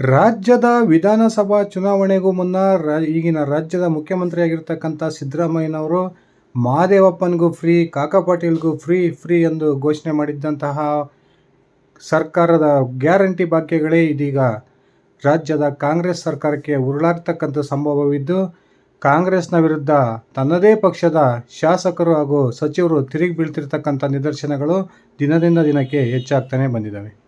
ರಾಜ್ಯದ ವಿಧಾನಸಭಾ ಚುನಾವಣೆಗೂ ಮುನ್ನ ರಾ, ಈಗಿನ ರಾಜ್ಯದ ಮುಖ್ಯಮಂತ್ರಿಯಾಗಿರ್ತಕ್ಕಂಥ ಸಿದ್ದರಾಮಯ್ಯನವರು ಮಹಾದೇವಪ್ಪನಿಗೂ ಫ್ರೀ ಕಾಕಾ ಪಾಟೀಲ್ಗೂ ಫ್ರೀ ಫ್ರೀ ಎಂದು ಘೋಷಣೆ ಮಾಡಿದ್ದಂತಹ ಸರ್ಕಾರದ ಗ್ಯಾರಂಟಿ ಭಾಗ್ಯಗಳೇ ಇದೀಗ. ರಾಜ್ಯದ ಕಾಂಗ್ರೆಸ್ ಸರ್ಕಾರಕ್ಕೆ ಉರುಳಾಗ್ತಕ್ಕಂಥ ಸಂಭವವಿದ್ದು, ಕಾಂಗ್ರೆಸ್ನ ವಿರುದ್ಧ ತನ್ನದೇ ಪಕ್ಷದ ಶಾಸಕರು ಹಾಗೂ ಸಚಿವರು ತಿರುಗಿ ಬೀಳ್ತಿರ್ತಕ್ಕಂಥ ನಿದರ್ಶನಗಳು ದಿನದಿಂದ ದಿನಕ್ಕೆ ಹೆಚ್ಚಾಗ್ತಾನೆ ಬಂದಿದ್ದಾವೆ.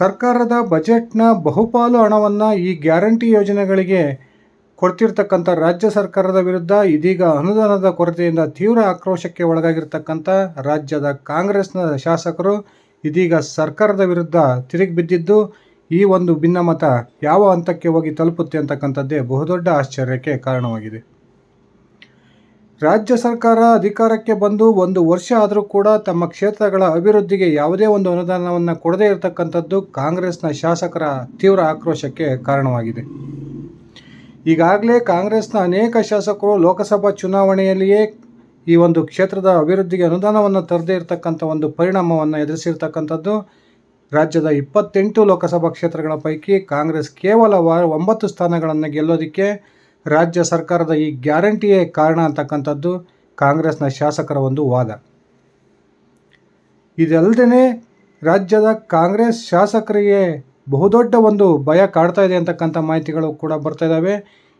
ಸರ್ಕಾರದ ಬಜೆಟ್ನ ಬಹುಪಾಲು ಹಣವನ್ನು ಈ ಗ್ಯಾರಂಟಿ ಯೋಜನೆಗಳಿಗೆ ಕೊಡ್ತಿರ್ತಕ್ಕಂಥ ರಾಜ್ಯ ಸರ್ಕಾರದ ವಿರುದ್ಧ ಇದೀಗ ಅನುದಾನದ ಕೊರತೆಯಿಂದ ತೀವ್ರ ಆಕ್ರೋಶಕ್ಕೆ ಒಳಗಾಗಿರ್ತಕ್ಕಂಥ ರಾಜ್ಯದ ಕಾಂಗ್ರೆಸ್ನ ಶಾಸಕರು ಇದೀಗ ಸರ್ಕಾರದ ವಿರುದ್ಧ ತಿರುಗಿ ಬಿದ್ದಿದ್ದು, ಈ ಒಂದು ಭಿನ್ನಮತ ಯಾವ ಹಂತಕ್ಕೆ ಹೋಗಿ ತಲುಪುತ್ತೆ ಅಂತಕ್ಕಂಥದ್ದೇ ಬಹುದೊಡ್ಡ ಆಶ್ಚರ್ಯಕ್ಕೆ ಕಾರಣವಾಗಿದೆ. ರಾಜ್ಯ ಸರ್ಕಾರ ಅಧಿಕಾರಕ್ಕೆ ಬಂದು ಒಂದು ವರ್ಷ ಆದರೂ ಕೂಡ ತಮ್ಮ ಕ್ಷೇತ್ರಗಳ ಅಭಿವೃದ್ಧಿಗೆ ಯಾವುದೇ ಒಂದು ಅನುದಾನವನ್ನು ಕೊಡದೇ ಇರತಕ್ಕಂಥದ್ದು ಕಾಂಗ್ರೆಸ್ನ ಶಾಸಕರ ತೀವ್ರ ಆಕ್ರೋಶಕ್ಕೆ ಕಾರಣವಾಗಿದೆ. ಈಗಾಗಲೇ ಕಾಂಗ್ರೆಸ್ನ ಅನೇಕ ಶಾಸಕರು ಲೋಕಸಭಾ ಚುನಾವಣೆಯಲ್ಲಿಯೇ ಈ ಒಂದು ಕ್ಷೇತ್ರದ ಅಭಿವೃದ್ಧಿಗೆ ಅನುದಾನವನ್ನು ತರದೇ ಇರತಕ್ಕಂಥ ಒಂದು ಪರಿಣಾಮವನ್ನು ಎದುರಿಸಿರ್ತಕ್ಕಂಥದ್ದು. ರಾಜ್ಯದ ಇಪ್ಪತ್ತೆಂಟು ಲೋಕಸಭಾ ಕ್ಷೇತ್ರಗಳ ಪೈಕಿ ಕಾಂಗ್ರೆಸ್ ಕೇವಲ ವಾರ ಒಂಬತ್ತು ಸ್ಥಾನಗಳನ್ನು ಗೆಲ್ಲೋದಕ್ಕೆ ರಾಜ್ಯ ಸರ್ಕಾರದ ಈ ಗ್ಯಾರಂಟಿಯೇ ಕಾರಣ ಅಂತಕ್ಕಂಥದ್ದು ಕಾಂಗ್ರೆಸ್ನ ಶಾಸಕರ ಒಂದು ವಾದ. ಇದಲ್ಲದೆ ರಾಜ್ಯದ ಕಾಂಗ್ರೆಸ್ ಶಾಸಕರಿಗೆ ಬಹುದೊಡ್ಡ ಒಂದು ಭಯ ಕಾಡ್ತಾ ಇದೆ ಅಂತಕ್ಕಂಥ ಮಾಹಿತಿಗಳು ಕೂಡ ಬರ್ತಾ ಇದ್ದಾವೆ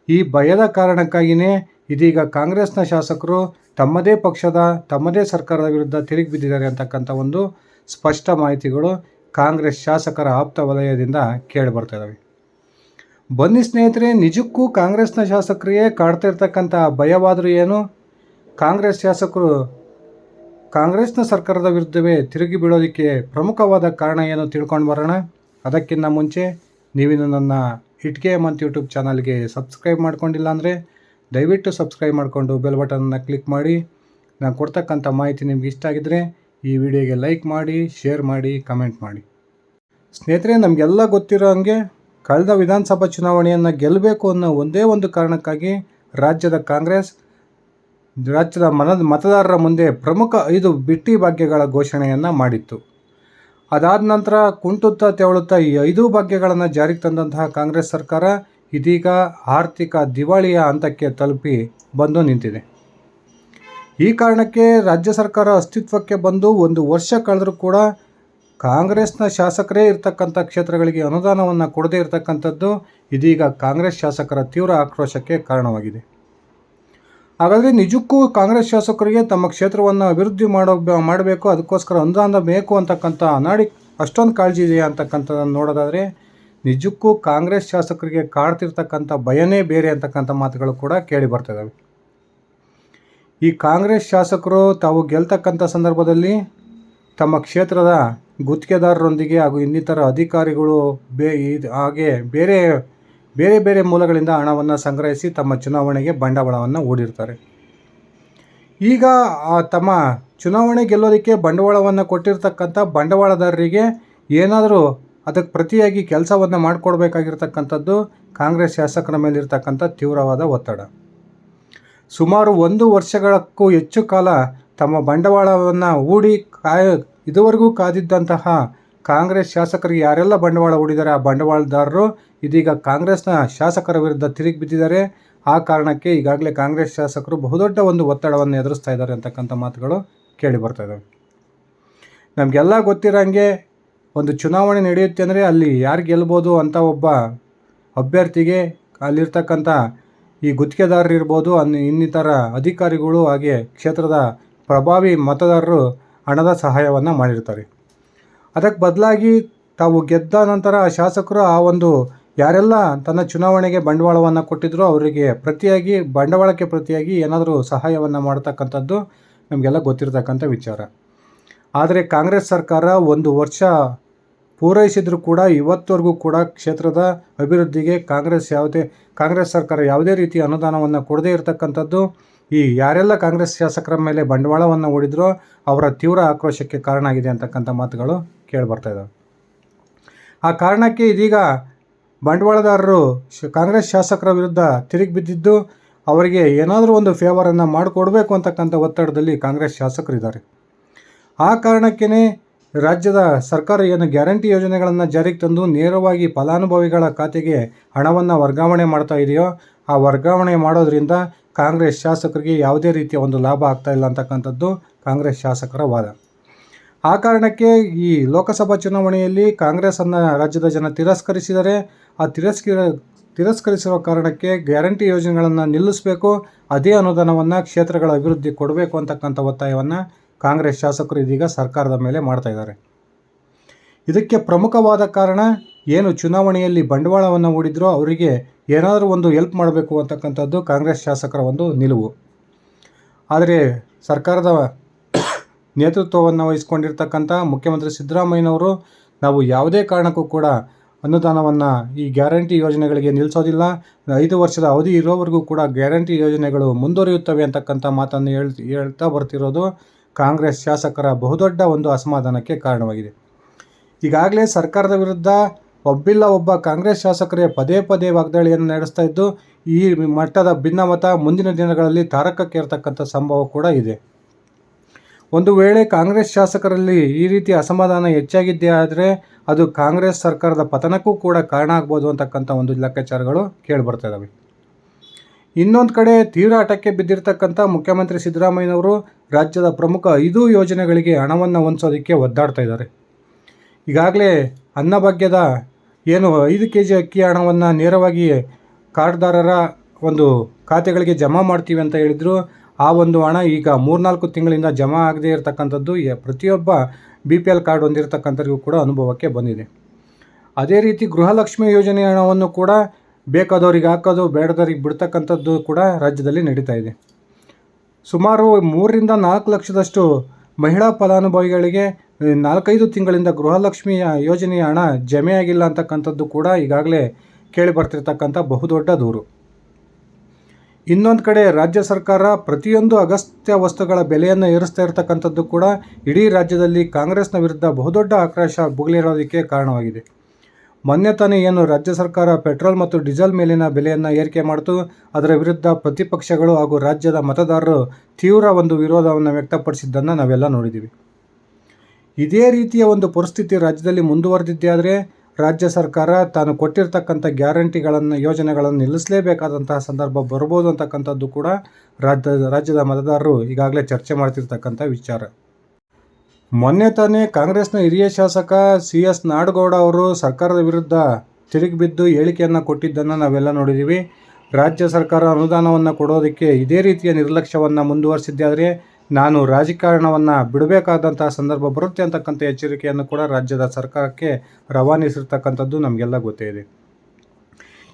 ಈ ಭಯದ ಕಾರಣಕ್ಕಾಗಿಯೇ ಇದೀಗ ಕಾಂಗ್ರೆಸ್ನ ಶಾಸಕರು ತಮ್ಮದೇ ಪಕ್ಷದ, ತಮ್ಮದೇ ಸರ್ಕಾರದ ವಿರುದ್ಧ ತಿರುಗಿ ಬಿದ್ದಿದ್ದಾರೆ ಅಂತಕ್ಕಂಥ ಒಂದು ಸ್ಪಷ್ಟ ಮಾಹಿತಿಗಳು ಕಾಂಗ್ರೆಸ್ ಶಾಸಕರ ಆಪ್ತ ವಲಯದಿಂದ ಕೇಳಿ ಬರ್ತಾ ಇದ್ದಾವೆ ಬನ್ನಿ ಸ್ನೇಹಿತರೆ, ನಿಜಕ್ಕೂ ಕಾಂಗ್ರೆಸ್ನ ಶಾಸಕರಿಗೆ ಕಾಡ್ತಾ ಇರ್ತಕ್ಕಂಥ ಭಯವಾದರೂ ಏನು? ಕಾಂಗ್ರೆಸ್ ಶಾಸಕರು ಕಾಂಗ್ರೆಸ್ನ ಸರ್ಕಾರದ ವಿರುದ್ಧವೇ ತಿರುಗಿ ಬೀಳೋದಕ್ಕೆ ಪ್ರಮುಖವಾದ ಕಾರಣ ಏನು ತಿಳ್ಕೊಂಡು ಬರೋಣ? ಅದಕ್ಕಿಂತ ಮುಂಚೆ ನೀವಿನ್ನು ನನ್ನ ಇಟ್ಕೆ ಮಂತ್ ಯೂಟ್ಯೂಬ್ ಚಾನಲ್ಗೆ ಸಬ್ಸ್ಕ್ರೈಬ್ ಮಾಡ್ಕೊಂಡಿಲ್ಲ ಅಂದರೆ ದಯವಿಟ್ಟು ಸಬ್ಸ್ಕ್ರೈಬ್ ಮಾಡಿಕೊಂಡು ಬೆಲ್ ಬಟನನ್ನು ಕ್ಲಿಕ್ ಮಾಡಿ. ನಾನು ಕೊಡ್ತಕ್ಕಂಥ ಮಾಹಿತಿ ನಿಮ್ಗೆ ಇಷ್ಟ ಆಗಿದ್ದರೆ ಈ ವಿಡಿಯೋಗೆ ಲೈಕ್ ಮಾಡಿ, ಶೇರ್ ಮಾಡಿ, ಕಮೆಂಟ್ ಮಾಡಿ. ಸ್ನೇಹಿತರೆ, ನಮಗೆಲ್ಲ ಗೊತ್ತಿರೋ ಹಂಗೆ ಕಳೆದ ವಿಧಾನಸಭಾ ಚುನಾವಣೆಯನ್ನು ಗೆಲ್ಲಬೇಕು ಅನ್ನೋ ಒಂದೇ ಒಂದು ಕಾರಣಕ್ಕಾಗಿ ರಾಜ್ಯದ ಕಾಂಗ್ರೆಸ್, ರಾಜ್ಯದ ಮನ ಮತದಾರರ ಮುಂದೆ ಪ್ರಮುಖ ಐದು ಬಿಟ್ಟಿ ಭಾಗ್ಯಗಳ ಘೋಷಣೆಯನ್ನು ಮಾಡಿತ್ತು. ಅದಾದ ನಂತರ ಕುಂಟುತ್ತಾ ತೆವಳುತ್ತಾ ಈ ಐದು ಭಾಗ್ಯಗಳನ್ನು ಜಾರಿಗೆ ತಂದಂತಹ ಕಾಂಗ್ರೆಸ್ ಸರ್ಕಾರ ಇದೀಗ ಆರ್ಥಿಕ ದಿವಾಳಿಯ ಹಂತಕ್ಕೆ ತಲುಪಿ ಬಂದು ನಿಂತಿದೆ. ಈ ಕಾರಣಕ್ಕೆ ರಾಜ್ಯ ಸರ್ಕಾರ ಅಸ್ತಿತ್ವಕ್ಕೆ ಬಂದು ಒಂದು ವರ್ಷ ಕಳೆದರೂ ಕೂಡ ಕಾಂಗ್ರೆಸ್ನ ಶಾಸಕರೇ ಇರತಕ್ಕಂಥ ಕ್ಷೇತ್ರಗಳಿಗೆ ಅನುದಾನವನ್ನು ಕೊಡದೇ ಇರತಕ್ಕಂಥದ್ದು ಇದೀಗ ಕಾಂಗ್ರೆಸ್ ಶಾಸಕರ ತೀವ್ರ ಆಕ್ರೋಶಕ್ಕೆ ಕಾರಣವಾಗಿದೆ. ಹಾಗಾದರೆ ನಿಜಕ್ಕೂ ಕಾಂಗ್ರೆಸ್ ಶಾಸಕರಿಗೆ ತಮ್ಮ ಕ್ಷೇತ್ರವನ್ನು ಅಭಿವೃದ್ಧಿ ಮಾಡೋ ಮಾಡಬೇಕು, ಅದಕ್ಕೋಸ್ಕರ ಅನುದಾನ ಬೇಕು ಅಂತಕ್ಕಂಥ ಅನಾಡಿ, ಅಷ್ಟೊಂದು ಕಾಳಜಿ ಇದೆಯಾ ಅಂತಕ್ಕಂಥದ್ದನ್ನು ನೋಡೋದಾದರೆ ನಿಜಕ್ಕೂ ಕಾಂಗ್ರೆಸ್ ಶಾಸಕರಿಗೆ ಕಾಡ್ತಿರ್ತಕ್ಕಂಥ ಭಯನೇ ಬೇರೆ ಅಂತಕ್ಕಂಥ ಮಾತುಗಳು ಕೂಡ ಕೇಳಿ ಬರ್ತಿದ್ದಾವೆ ಈ ಕಾಂಗ್ರೆಸ್ ಶಾಸಕರು ತಾವು ಗೆಲ್ತಕ್ಕಂಥ ಸಂದರ್ಭದಲ್ಲಿ ತಮ್ಮ ಕ್ಷೇತ್ರದ ಗುತ್ತಿಗೆದಾರರೊಂದಿಗೆ ಹಾಗೂ ಇನ್ನಿತರ ಅಧಿಕಾರಿಗಳು ಬೇ ಹಾಗೆ ಬೇರೆ ಬೇರೆ ಬೇರೆ ಮೂಲಗಳಿಂದ ಹಣವನ್ನು ಸಂಗ್ರಹಿಸಿ ತಮ್ಮ ಚುನಾವಣೆಗೆ ಬಂಡವಾಳವನ್ನು ಹೂಡಿರ್ತಾರೆ ಈಗ ತಮ್ಮ ಚುನಾವಣೆ ಗೆಲ್ಲೋದಕ್ಕೆ ಬಂಡವಾಳವನ್ನು ಕೊಟ್ಟಿರ್ತಕ್ಕಂಥ ಬಂಡವಾಳದಾರರಿಗೆ ಏನಾದರೂ ಅದಕ್ಕೆ ಪ್ರತಿಯಾಗಿ ಕೆಲಸವನ್ನು ಮಾಡಿಕೊಡ್ಬೇಕಾಗಿರ್ತಕ್ಕಂಥದ್ದು ಕಾಂಗ್ರೆಸ್ ಶಾಸಕರ ಮೇಲಿರ್ತಕ್ಕಂಥ ತೀವ್ರವಾದ ಒತ್ತಡ. ಸುಮಾರು ಒಂದು ವರ್ಷಗಳಕ್ಕೂ ಹೆಚ್ಚು ಕಾಲ ತಮ್ಮ ಬಂಡವಾಳವನ್ನು ಹೂಡಿ ಕಾಯ, ಇದುವರೆಗೂ ಕಾದಿದ್ದಂತಹ ಕಾಂಗ್ರೆಸ್ ಶಾಸಕರಿಗೆ ಯಾರೆಲ್ಲ ಬಂಡವಾಳ ಹೂಡಿದ್ದಾರೆ ಆ ಬಂಡವಾಳದಾರರು, ಇದೀಗ ಕಾಂಗ್ರೆಸ್ನ ಶಾಸಕರ ವಿರುದ್ಧ ತಿರುಗಿ ಬಿದ್ದಿದ್ದಾರೆ. ಆ ಕಾರಣಕ್ಕೆ ಈಗಾಗಲೇ ಕಾಂಗ್ರೆಸ್ ಶಾಸಕರು ಬಹುದೊಡ್ಡ ಒಂದು ಒತ್ತಡವನ್ನು ಎದುರಿಸ್ತಾ ಇದ್ದಾರೆ ಅಂತಕ್ಕಂಥ ಮಾತುಗಳು ಕೇಳಿ ಬರ್ತಾ ಇದ್ದಾವೆ ನಮಗೆಲ್ಲ ಗೊತ್ತಿರೋಂಗೆ ಒಂದು ಚುನಾವಣೆ ನಡೆಯುತ್ತೆ ಅಂದರೆ ಅಲ್ಲಿ ಯಾರು ಗೆಲ್ಬೋದು ಅಂತ ಒಬ್ಬ ಅಭ್ಯರ್ಥಿಗೆ ಅಲ್ಲಿರ್ತಕ್ಕಂಥ ಈ ಗುತ್ತಿಗೆದಾರರಿರ್ಬೋದು, ಅನ್ ಇನ್ನಿತರ ಅಧಿಕಾರಿಗಳು ಹಾಗೆ ಕ್ಷೇತ್ರದ ಪ್ರಭಾವಿ ಮತದಾರರು ಹಣದ ಸಹಾಯವನ್ನು ಮಾಡಿರ್ತಾರೆ. ಅದಕ್ಕೆ ಬದಲಾಗಿ ತಾವು ಗೆದ್ದ ನಂತರ ಆ ಶಾಸಕರು ಆ ಒಂದು ಯಾರೆಲ್ಲ ತನ್ನ ಚುನಾವಣೆಗೆ ಬಂಡವಾಳವನ್ನು ಕೊಟ್ಟಿದ್ರೋ ಅವರಿಗೆ ಪ್ರತಿಯಾಗಿ, ಬಂಡವಾಳಕ್ಕೆ ಪ್ರತಿಯಾಗಿ ಏನಾದರೂ ಸಹಾಯವನ್ನು ಮಾಡ್ತಕ್ಕಂಥದ್ದು ನಮಗೆಲ್ಲ ಗೊತ್ತಿರತಕ್ಕಂಥ ವಿಚಾರ. ಆದರೆ ಕಾಂಗ್ರೆಸ್ ಸರ್ಕಾರ ಒಂದು ವರ್ಷ ಪೂರೈಸಿದರೂ ಕೂಡ ಇವತ್ತವರೆಗೂ ಕೂಡ ಕ್ಷೇತ್ರದ ಅಭಿವೃದ್ಧಿಗೆ ಕಾಂಗ್ರೆಸ್ ಯಾವುದೇ, ಕಾಂಗ್ರೆಸ್ ಸರ್ಕಾರ ಯಾವುದೇ ರೀತಿ ಅನುದಾನವನ್ನು ಕೊಡದೇ ಇರತಕ್ಕಂಥದ್ದು ಈ ಯಾರೆಲ್ಲ ಕಾಂಗ್ರೆಸ್ ಶಾಸಕರ ಮೇಲೆ ಬಂಡವಾಳವನ್ನು ಹೂಡಿದ್ರೋ ಅವರ ತೀವ್ರ ಆಕ್ರೋಶಕ್ಕೆ ಕಾರಣ ಆಗಿದೆ ಅಂತಕ್ಕಂಥ ಮಾತುಗಳು ಕೇಳಿಬರ್ತಾ ಇದ್ದಾವೆ ಆ ಕಾರಣಕ್ಕೆ ಇದೀಗ ಬಂಡವಾಳದಾರರು ಕಾಂಗ್ರೆಸ್ ಶಾಸಕರ ವಿರುದ್ಧ ತಿರುಗಿ ಬಿದ್ದಿದ್ದು ಅವರಿಗೆ ಏನಾದರೂ ಒಂದು ಫೇವರನ್ನು ಮಾಡಿಕೊಡ್ಬೇಕು ಅಂತಕ್ಕಂಥ ಒತ್ತಡದಲ್ಲಿ ಕಾಂಗ್ರೆಸ್ ಶಾಸಕರಿದ್ದಾರೆ ಆ ಕಾರಣಕ್ಕೇ ರಾಜ್ಯದ ಸರ್ಕಾರ ಏನು ಗ್ಯಾರಂಟಿ ಯೋಜನೆಗಳನ್ನು ಜಾರಿಗೆ ತಂದು ನೇರವಾಗಿ ಫಲಾನುಭವಿಗಳ ಖಾತೆಗೆ ಹಣವನ್ನು ವರ್ಗಾವಣೆ ಮಾಡ್ತಾ ಇದೆಯೋ, ಆ ವರ್ಗಾವಣೆ ಮಾಡೋದ್ರಿಂದ ಕಾಂಗ್ರೆಸ್ ಶಾಸಕರಿಗೆ ಯಾವುದೇ ರೀತಿಯ ಒಂದು ಲಾಭ ಆಗ್ತಾ ಇಲ್ಲ ಅಂತಕ್ಕಂಥದ್ದು ಕಾಂಗ್ರೆಸ್ ಶಾಸಕರ ವಾದ. ಆ ಕಾರಣಕ್ಕೆ ಈ ಲೋಕಸಭಾ ಚುನಾವಣೆಯಲ್ಲಿ ಕಾಂಗ್ರೆಸ್ಸನ್ನು ರಾಜ್ಯದ ಜನ ತಿರಸ್ಕರಿಸಿದರೆ, ಆ ತಿರಸ್ಕರ ತಿರಸ್ಕರಿಸಿರುವ ಕಾರಣಕ್ಕೆ ಗ್ಯಾರಂಟಿ ಯೋಜನೆಗಳನ್ನು ನಿಲ್ಲಿಸಬೇಕು, ಅದೇ ಅನುದಾನವನ್ನು ಕ್ಷೇತ್ರಗಳ ಅಭಿವೃದ್ಧಿ ಕೊಡಬೇಕು ಅಂತಕ್ಕಂಥ ಒತ್ತಾಯವನ್ನು ಕಾಂಗ್ರೆಸ್ ಶಾಸಕರು ಇದೀಗ ಸರ್ಕಾರದ ಮೇಲೆ ಮಾಡ್ತಾ ಇದಕ್ಕೆ ಪ್ರಮುಖವಾದ ಕಾರಣ ಏನು ಚುನಾವಣೆಯಲ್ಲಿ ಬಂಡವಾಳವನ್ನು ಹೂಡಿದ್ರೋ ಅವರಿಗೆ ಏನಾದರೂ ಒಂದು ಹೆಲ್ಪ್ ಮಾಡಬೇಕು ಅಂತಕ್ಕಂಥದ್ದು ಕಾಂಗ್ರೆಸ್ ಶಾಸಕರ ಒಂದು ನಿಲುವು. ಆದರೆ ಸರ್ಕಾರದ ನೇತೃತ್ವವನ್ನು ವಹಿಸ್ಕೊಂಡಿರ್ತಕ್ಕಂಥ ಮುಖ್ಯಮಂತ್ರಿ ಸಿದ್ದರಾಮಯ್ಯನವರು ನಾವು ಯಾವುದೇ ಕಾರಣಕ್ಕೂ ಕೂಡ ಅನುದಾನವನ್ನು ಈ ಗ್ಯಾರಂಟಿ ಯೋಜನೆಗಳಿಗೆ ನಿಲ್ಲಿಸೋದಿಲ್ಲ ಐದು ವರ್ಷದ ಅವಧಿ ಇರೋವರೆಗೂ ಕೂಡ ಗ್ಯಾರಂಟಿ ಯೋಜನೆಗಳು ಮುಂದುವರಿಯುತ್ತವೆ ಅಂತಕ್ಕಂಥ ಮಾತನ್ನು ಹೇಳ್ ಹೇಳ್ತಾ ಬರ್ತಿರೋದು ಕಾಂಗ್ರೆಸ್ ಶಾಸಕರ ಬಹುದೊಡ್ಡ ಒಂದು ಅಸಮಾಧಾನಕ್ಕೆ ಕಾರಣವಾಗಿದೆ. ಈಗಾಗಲೇ ಸರ್ಕಾರದ ವಿರುದ್ಧ ಒಬ್ಬಿಲ್ಲ ಒಬ್ಬ ಕಾಂಗ್ರೆಸ್ ಶಾಸಕರೇ ಪದೇ ಪದೇ ವಾಗ್ದಾಳಿಯನ್ನು ನಡೆಸ್ತಾ ಇದ್ದು, ಈ ಮಟ್ಟದ ಭಿನ್ನಮತ ಮುಂದಿನ ದಿನಗಳಲ್ಲಿ ತಾರಕಕ್ಕೇರ್ತಕ್ಕಂಥ ಸಂಭವ ಕೂಡ ಇದೆ. ಒಂದು ವೇಳೆ ಕಾಂಗ್ರೆಸ್ ಶಾಸಕರಲ್ಲಿ ಈ ರೀತಿ ಅಸಮಾಧಾನ ಹೆಚ್ಚಾಗಿದ್ದೇ ಆದರೆ ಅದು ಕಾಂಗ್ರೆಸ್ ಸರ್ಕಾರದ ಪತನಕ್ಕೂ ಕೂಡ ಕಾರಣ ಆಗ್ಬೋದು ಅಂತಕ್ಕಂಥ ಒಂದು ಲೆಕ್ಕಾಚಾರಗಳು ಕೇಳಿಬರ್ತಾ ಇದ್ದಾವೆ ಇನ್ನೊಂದು ಕಡೆ ತೀವ್ರ ಬಿದ್ದಿರತಕ್ಕಂಥ ಬಿದ್ದಿರ್ತಕ್ಕಂಥ ಮುಖ್ಯಮಂತ್ರಿ ಸಿದ್ದರಾಮಯ್ಯನವರು ರಾಜ್ಯದ ಪ್ರಮುಖ ಐದು ಯೋಜನೆಗಳಿಗೆ ಹಣವನ್ನು ಹೊಂದಿಸೋದಕ್ಕೆ ಒದ್ದಾಡ್ತಾ ಇದ್ದಾರೆ. ಈಗಾಗಲೇ ಅನ್ನಭಾಗ್ಯದ ಏನು ಐದು ಕೆ ಜಿ ಅಕ್ಕಿ ಹಣವನ್ನು ನೇರವಾಗಿ ಕಾರ್ಡ್ದಾರರ ಒಂದು ಖಾತೆಗಳಿಗೆ ಜಮಾ ಮಾಡ್ತೀವಿ ಅಂತ ಹೇಳಿದರು. ಆ ಒಂದು ಹಣ ಈಗ ಮೂರ್ನಾಲ್ಕು ತಿಂಗಳಿಂದ ಜಮಾ ಆಗದೇ ಇರತಕ್ಕಂಥದ್ದು ಪ್ರತಿಯೊಬ್ಬ ಬಿ ಪಿ ಎಲ್ ಕಾರ್ಡ್ ಹೊಂದಿರತಕ್ಕಂಥವ್ರಿಗೂ ಕೂಡ ಅನುಭವಕ್ಕೆ ಬಂದಿದೆ. ಅದೇ ರೀತಿ ಗೃಹಲಕ್ಷ್ಮಿ ಯೋಜನೆ ಹಣವನ್ನು ಕೂಡ ಬೇಕಾದವ್ರಿಗೆ ಹಾಕೋದು, ಬೇಡದವರಿಗೆ ಬಿಡ್ತಕ್ಕಂಥದ್ದು ಕೂಡ ರಾಜ್ಯದಲ್ಲಿ ನಡೀತಾ ಇದೆ. ಸುಮಾರು ಮೂರರಿಂದ ನಾಲ್ಕು ಲಕ್ಷದಷ್ಟು ಮಹಿಳಾ ಫಲಾನುಭವಿಗಳಿಗೆ ನಾಲ್ಕೈದು ತಿಂಗಳಿಂದ ಗೃಹಲಕ್ಷ್ಮಿ ಯೋಜನೆಯ ಹಣ ಜಮೆಯಾಗಿಲ್ಲ ಅಂತಕ್ಕಂಥದ್ದು ಕೂಡ ಈಗಾಗಲೇ ಕೇಳಿ ಬರ್ತಿರ್ತಕ್ಕಂಥ ಬಹುದೊಡ್ಡ ದೂರು. ಇನ್ನೊಂದು ಕಡೆ ರಾಜ್ಯ ಸರ್ಕಾರ ಪ್ರತಿಯೊಂದು ಅಗತ್ಯ ವಸ್ತುಗಳ ಬೆಲೆಯನ್ನು ಏರಿಸ್ತಾ ಇರತಕ್ಕಂಥದ್ದು ಕೂಡ ಇಡೀ ರಾಜ್ಯದಲ್ಲಿ ಕಾಂಗ್ರೆಸ್ನ ವಿರುದ್ಧ ಬಹುದೊಡ್ಡ ಆಕ್ರೋಶ ಭುಗಿಲಿರೋದಕ್ಕೆ ಕಾರಣವಾಗಿದೆ. ಮೊನ್ನೆ ತಾನೇ ಏನು ರಾಜ್ಯ ಸರ್ಕಾರ ಪೆಟ್ರೋಲ್ ಮತ್ತು ಡೀಸೆಲ್ ಮೇಲಿನ ಬೆಲೆಯನ್ನು ಏರಿಕೆ ಮಾಡಿತು, ಅದರ ವಿರುದ್ಧ ಪ್ರತಿಪಕ್ಷಗಳು ಹಾಗೂ ರಾಜ್ಯದ ಮತದಾರರು ತೀವ್ರ ಒಂದು ವಿರೋಧವನ್ನು ವ್ಯಕ್ತಪಡಿಸಿದ್ದನ್ನು ನಾವೆಲ್ಲ ನೋಡಿದ್ದೀವಿ ಇದೇ ರೀತಿಯ ಒಂದು ಪರಿಸ್ಥಿತಿ ರಾಜ್ಯದಲ್ಲಿ ಮುಂದುವರೆದಿದ್ದೇ ಆದರೆ ರಾಜ್ಯ ಸರ್ಕಾರ ತಾನು ಕೊಟ್ಟಿರ್ತಕ್ಕಂಥ ಗ್ಯಾರಂಟಿಗಳನ್ನು, ಯೋಜನೆಗಳನ್ನು ನಿಲ್ಲಿಸಲೇಬೇಕಾದಂತಹ ಸಂದರ್ಭ ಬರ್ಬೋದು ಅಂತಕ್ಕಂಥದ್ದು ಕೂಡ ರಾಜ್ಯ ರಾಜ್ಯದ ಮತದಾರರು ಈಗಾಗಲೇ ಚರ್ಚೆ ಮಾಡ್ತಿರ್ತಕ್ಕಂಥ ವಿಚಾರ. ಮೊನ್ನೆ ತಾನೇ ಕಾಂಗ್ರೆಸ್ನ ಹಿರಿಯ ಶಾಸಕ ಸಿ ಎಸ್ ನಾಡಗೌಡ ಅವರು ಸರ್ಕಾರದ ವಿರುದ್ಧ ತಿರುಗಿ ಬಿದ್ದು ಹೇಳಿಕೆಯನ್ನು ಕೊಟ್ಟಿದ್ದನ್ನು ನಾವೆಲ್ಲ ನೋಡಿದ್ದೀವಿ ರಾಜ್ಯ ಸರ್ಕಾರ ಅನುದಾನವನ್ನು ಕೊಡೋದಕ್ಕೆ ಇದೇ ರೀತಿಯ ನಿರ್ಲಕ್ಷ್ಯವನ್ನು ಮುಂದುವರಿಸಿದ್ದಾದರೆ ನಾನು ರಾಜಕಾರಣವನ್ನು ಬಿಡಬೇಕಾದಂತಹ ಸಂದರ್ಭ ಬರುತ್ತೆ ಅಂತಕ್ಕಂಥ ಎಚ್ಚರಿಕೆಯನ್ನು ಕೂಡ ರಾಜ್ಯದ ಸರ್ಕಾರಕ್ಕೆ ರವಾನಿಸಿರ್ತಕ್ಕಂಥದ್ದು ನಮಗೆಲ್ಲ ಗೊತ್ತೇ ಇದೆ.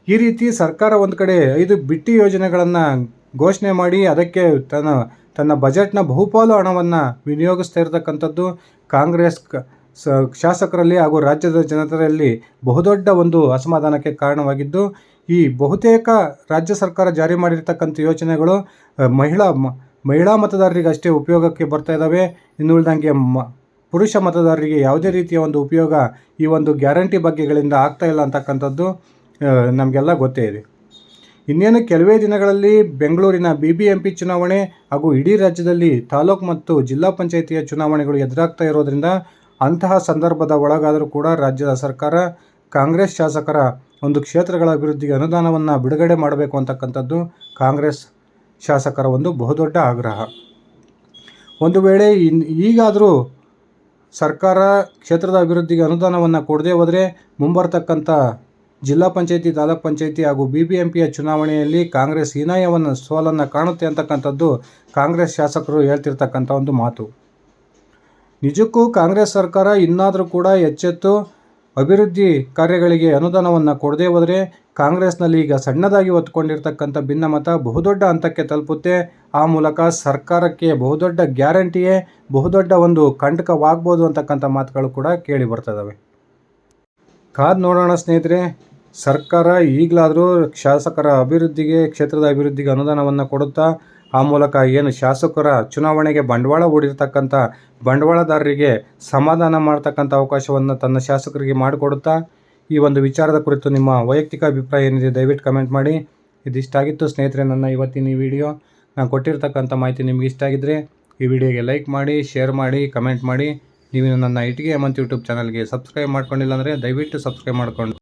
ಈ ರೀತಿ ಸರ್ಕಾರ ಒಂದು ಕಡೆ ಐದು ಬಿಟ್ಟಿ ಯೋಜನೆಗಳನ್ನು ಘೋಷಣೆ ಮಾಡಿ ಅದಕ್ಕೆ ತನ್ನ ತನ್ನ ಬಜೆಟ್ನ ಬಹುಪಾಲು ಹಣವನ್ನು ವಿನಿಯೋಗಿಸ್ತಾ ಇರತಕ್ಕಂಥದ್ದು ಕಾಂಗ್ರೆಸ್ ಶಾಸಕರಲ್ಲಿ ಹಾಗೂ ರಾಜ್ಯದ ಜನತೆಯಲ್ಲಿ ಬಹುದೊಡ್ಡ ಒಂದು ಅಸಮಾಧಾನಕ್ಕೆ ಕಾರಣವಾಗಿದ್ದು, ಈ ಬಹುತೇಕ ರಾಜ್ಯ ಸರ್ಕಾರ ಜಾರಿ ಮಾಡಿರ್ತಕ್ಕಂಥ ಯೋಜನೆಗಳು ಮಹಿಳಾ ಮಹಿಳಾ ಮತದಾರರಿಗೆ ಅಷ್ಟೇ ಉಪಯೋಗಕ್ಕೆ ಬರ್ತಾ ಇದ್ದಾವೆ ಇನ್ನು ಉಳಿದಂಗೆ ಮ, ಪುರುಷ ಮತದಾರರಿಗೆ ಯಾವುದೇ ರೀತಿಯ ಒಂದು ಉಪಯೋಗ ಈ ಒಂದು ಗ್ಯಾರಂಟಿ ಬಗ್ಗೆಗಳಿಂದ ಆಗ್ತಾ ಇಲ್ಲ ಅಂತಕ್ಕಂಥದ್ದು ನಮಗೆಲ್ಲ ಗೊತ್ತೇ ಇದೆ. ಇನ್ನೇನು ಕೆಲವೇ ದಿನಗಳಲ್ಲಿ ಬೆಂಗಳೂರಿನ ಬಿ ಬಿ ಎಂ ಚುನಾವಣೆ ಹಾಗೂ ಇಡೀ ರಾಜ್ಯದಲ್ಲಿ ತಾಲೂಕು ಮತ್ತು ಜಿಲ್ಲಾ ಪಂಚಾಯಿತಿಯ ಚುನಾವಣೆಗಳು ಎದುರಾಗ್ತಾ ಇರೋದ್ರಿಂದ ಅಂತಹ ಸಂದರ್ಭದ ಒಳಗಾದರೂ ಕೂಡ ರಾಜ್ಯದ ಸರ್ಕಾರ, ಕಾಂಗ್ರೆಸ್ ಶಾಸಕರ ಒಂದು ಕ್ಷೇತ್ರಗಳ ಅಭಿವೃದ್ಧಿಗೆ ಅನುದಾನವನ್ನು ಬಿಡುಗಡೆ ಮಾಡಬೇಕು ಅಂತಕ್ಕಂಥದ್ದು ಕಾಂಗ್ರೆಸ್ ಶಾಸಕರ ಒಂದು ಬಹುದೊಡ್ಡ ಆಗ್ರಹ. ಒಂದು ವೇಳೆ ಇನ್, ಈಗಾದರೂ ಸರ್ಕಾರ ಕ್ಷೇತ್ರದ ಅಭಿವೃದ್ಧಿಗೆ ಅನುದಾನವನ್ನು ಕೊಡದೇ ಹೋದರೆ ಮುಂಬರ್ತಕ್ಕಂಥ ಜಿಲ್ಲಾ ಪಂಚಾಯಿತಿ, ತಾಲೂಕ್ ಪಂಚಾಯಿತಿ ಹಾಗೂ ಬಿ ಬಿ ಎಂ ಪಿಯ ಚುನಾವಣೆಯಲ್ಲಿ ಕಾಂಗ್ರೆಸ್ ಹೀನಾಯವನ್ನು ಸೋಲನ್ನು ಕಾಣುತ್ತೆ ಅಂತಕ್ಕಂಥದ್ದು ಕಾಂಗ್ರೆಸ್ ಶಾಸಕರು ಹೇಳ್ತಿರ್ತಕ್ಕಂಥ ಒಂದು ಮಾತು. ನಿಜಕ್ಕೂ ಕಾಂಗ್ರೆಸ್ ಸರ್ಕಾರ ಇನ್ನಾದರೂ ಕೂಡ ಎಚ್ಚೆತ್ತು ಅಭಿವೃದ್ಧಿ ಕಾರ್ಯಗಳಿಗೆ ಅನುದಾನವನ್ನು ಕೊಡದೇ ಹೋದರೆ ಕಾಂಗ್ರೆಸ್ನಲ್ಲಿ ಈಗ ಸಣ್ಣದಾಗಿ ಹೊತ್ಕೊಂಡಿರ್ತಕ್ಕಂಥ ಭಿನ್ನಮತ ಬಹುದೊಡ್ಡ ಹಂತಕ್ಕೆ ತಲುಪುತ್ತೆ. ಆ ಮೂಲಕ ಸರ್ಕಾರಕ್ಕೆ ಬಹುದೊಡ್ಡ ಗ್ಯಾರಂಟಿಯೇ ಬಹುದೊಡ್ಡ ಒಂದು ಕಂಟಕವಾಗ್ಬೋದು ಅಂತಕ್ಕಂಥ ಮಾತುಗಳು ಕೂಡ ಕೇಳಿ ಬರ್ತದವೆ. ಕಾದ್ ನೋಡೋಣ ಸ್ನೇಹಿತರೆ. ಸರ್ಕಾರ ಈಗಲಾದರೂ ಶಾಸಕರ ಅಭಿವೃದ್ಧಿಗೆ, ಕ್ಷೇತ್ರದ ಅಭಿವೃದ್ಧಿಗೆ ಅನುದಾನವನ್ನು ಕೊಡುತ್ತಾ, ಆ ಮೂಲಕ ಏನು ಶಾಸಕರ ಚುನಾವಣೆಗೆ ಬಂಡವಾಳ ಹೂಡಿರ್ತಕ್ಕಂಥ ಬಂಡವಾಳದಾರರಿಗೆ ಸಮಾಧಾನ ಮಾಡ್ತಕ್ಕಂಥ ಅವಕಾಶವನ್ನು ತನ್ನ ಶಾಸಕರಿಗೆ ಮಾಡಿಕೊಡುತ್ತಾ, ಈ ಒಂದು ವಿಚಾರದ ಕುರಿತು ನಿಮ್ಮ ವೈಯಕ್ತಿಕ ಅಭಿಪ್ರಾಯ ಏನಿದೆ ದಯವಿಟ್ಟು ಕಮೆಂಟ್ ಮಾಡಿ. ಇದಿಷ್ಟಾಗಿತ್ತು ಸ್ನೇಹಿತರೆ ನನ್ನ ಇವತ್ತಿನ ಈ ವಿಡಿಯೋ. ನಾನು ಕೊಟ್ಟಿರ್ತಕ್ಕಂಥ ಮಾಹಿತಿ ನಿಮಗೆ ಇಷ್ಟ ಆಗಿದ್ದರೆ ಈ ವಿಡಿಯೋಗೆ ಲೈಕ್ ಮಾಡಿ, ಶೇರ್ ಮಾಡಿ, ಕಮೆಂಟ್ ಮಾಡಿ. ನೀವು ನನ್ನ ಇಟ್ಗೆ ಹೇಮಂತ್ ಯೂಟ್ಯೂಬ್ ಚಾನಲ್ಗೆ ಸಬ್ಸ್ಕ್ರೈಬ್ ಮಾಡ್ಕೊಂಡಿಲ್ಲ ಅಂದರೆ ದಯವಿಟ್ಟು ಸಬ್ಸ್ಕ್ರೈಬ್ ಮಾಡ್ಕೊಂಡು.